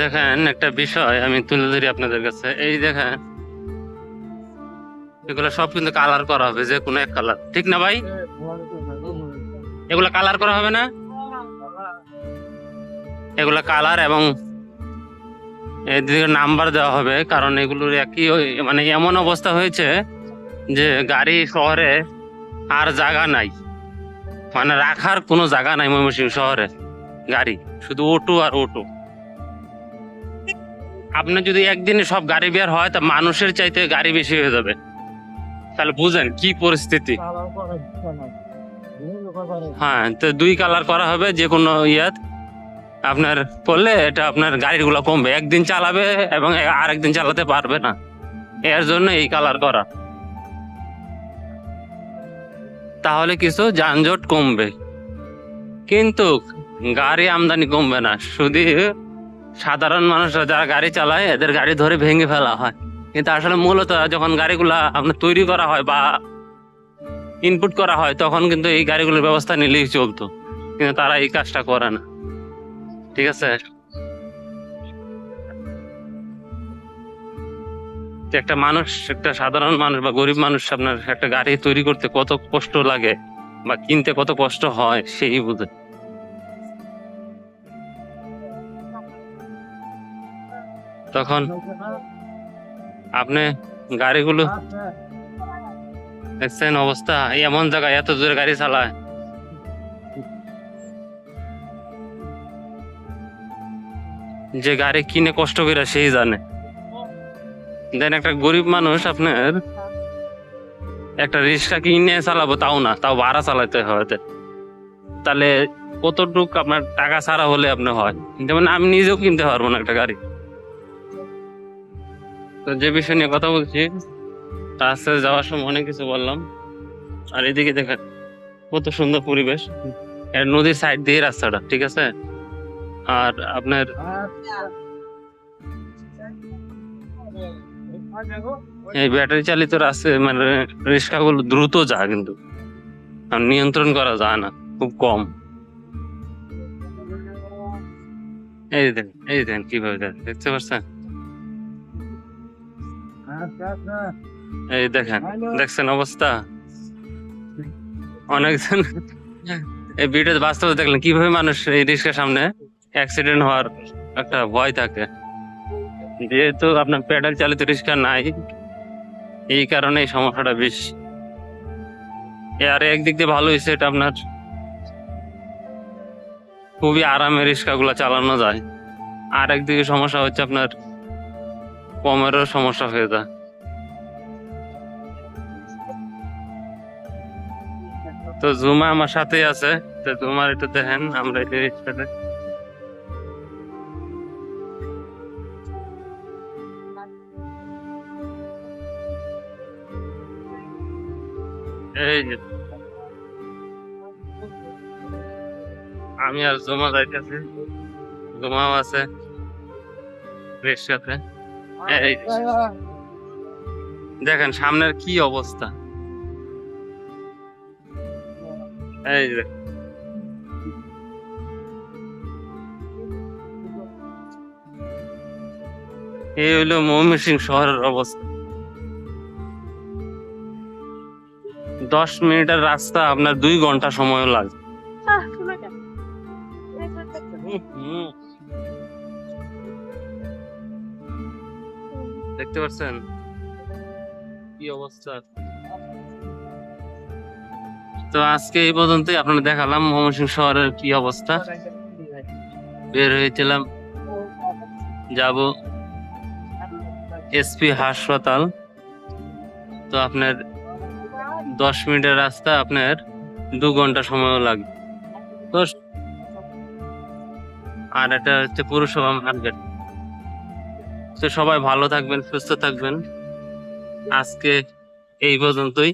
দেখেন, একটা বিষয় আমি তুলে ধরি আপনাদের কাছে। এই দেখেন, এগুলো সব কিন্তু কালার করা হবে, যে কোনো এক কালার ঠিক না ভাই? এগুলো কালার করা হবে না? এগুলো কালার এবং এদিকে নাম্বার দেওয়া হবে, কারণ এগুলোর একই মানে এমন অবস্থা হয়েছে যে গাড়ি শহরে আর জায়গা নাই। মানে রাখার কোনো জায়গা নাই ময়মনসিংহ শহরে গাড়ি, শুধু অটো আর অটো আপনার যদি একদিনে সব গাড়ি বের হয়, তা মানুষের চাইতে গাড়ি বেশি হয়ে যাবে। তাহলে বুঝেন কি পরিস্থিতি। হ্যাঁ তো দুই কালার করা হবে যে কোনো ইয়াত। আপনার করলে এটা আপনার গাড়িগুলো কমবে। একদিন চালাবে এবং আরেকদিন চালাতে পারবে না। এর জন্য এই কালার করা। তাহলে কিছু যানজট কমবে। কিন্তু গাড়ি আমদানি কমবে না। শুধু সাধারণ মানুষরা যারা গাড়ি চালায়, এদের গাড়ি ধরে ভেঙে ফেলা হয়। কিন্তু আসলে মূলত যখন গাড়িগুলা আপনার তৈরি করা হয় বা ইনপুট করা হয়, তখন কিন্তু এই গাড়িগুলোর ব্যবস্থা নিলেই চলতো। কিন্তু তারা এই কাজটা করে না। ঠিক আছে? একটা মানুষ, একটা সাধারণ মানুষ বা গরিব মানুষ আপনার একটা গাড়ি তৈরি করতে কত কষ্ট লাগে বা কিনতে কত কষ্ট হয়, সেই বুঝে। তখন আপনি গাড়িগুলো দেখছেন অবস্থা। এমন জায়গায় এত দূরে গাড়ি চালায়। যে গাড়ি কিনে কষ্ট করে সেই জানে। দেন একটা গরিব মানুষ আপনার একটা রিক্সা কিনে চালাবো তাও না, তাও ভাড়া চালাতে হয় তাহলে কতটুক আপনার টাকা ছাড়া হলে আপনি হয়? যেমন আমি নিজেও কিনতে পারব না একটা গাড়ি। তো যে বিষয় নিয়ে কথা বলছি রাস্তায় যাওয়ার সময় অনেক কিছু বললাম। আর এদিকে দেখেন, কত সুন্দর পরিবেশ। নদীর সাইড দিয়ে রাস্তাটা, ঠিক আছে? আর আপনার এই ব্যাটারি চালিত রাস্তা মানে রিক্সাগুলো দ্রুত যায় কিন্তু। নিয়ন্ত্রণ করা যায় না, খুব কম। এই দেখেন এই দেখেন কীভাবে দেখতে পাচ্ছেন? এই দেখেন দেখছেন অবস্থা? অনেকজন এই ভিডিও বাস্তবে দেখলেন কীভাবে মানুষ এই রিক্সার সামনে অ্যাক্সিডেন্ট হওয়ার একটা ভয় থাকে। যেহেতু আপনার প্যাডেল চালিত রিক্সা নাই এই কারণে এই সমস্যাটা বেশি। এ আর একদিক দিয়ে ভালো হয়েছে এটা আপনার খুবই আরামে রিক্সা গুলা চালানো যায়। আর একদিকে সমস্যা হচ্ছে আপনার কমেরও সমস্যা হয়ে যায়। তো জুমা আমার সাথেই আছে। তো জুমার একটু দেখেন, আমরা রিক্সাটা এই যে। আমি আর জমা যাইতেছি। জমাও আছে রিক্সাতে। দেখেন, সামনের কি অবস্থা? এই এই হলো ময়মনসিং শহরের অবস্থা। দশ মিনিটের রাস্তা আপনার দুই ঘণ্টা সময় লাগে হুম। দেখতে পাচ্ছেন? কি অবস্থা? তো আজকে এই পর্যন্তই। আপনারা দেখালাম ময়মনসিংহ শহরের কি অবস্থা। বের হয়েছিলাম। যাব এসপি হাসপাতাল। তো আপনার দশ মিনিটের রাস্তা, আপনার দু ঘণ্টা সময়ও লাগবে। তো আর এটা হচ্ছে পুরসভা মার্কেট। তো সবাই ভালো থাকবেন, সুস্থ থাকবেন। আজকে এই পর্যন্তই।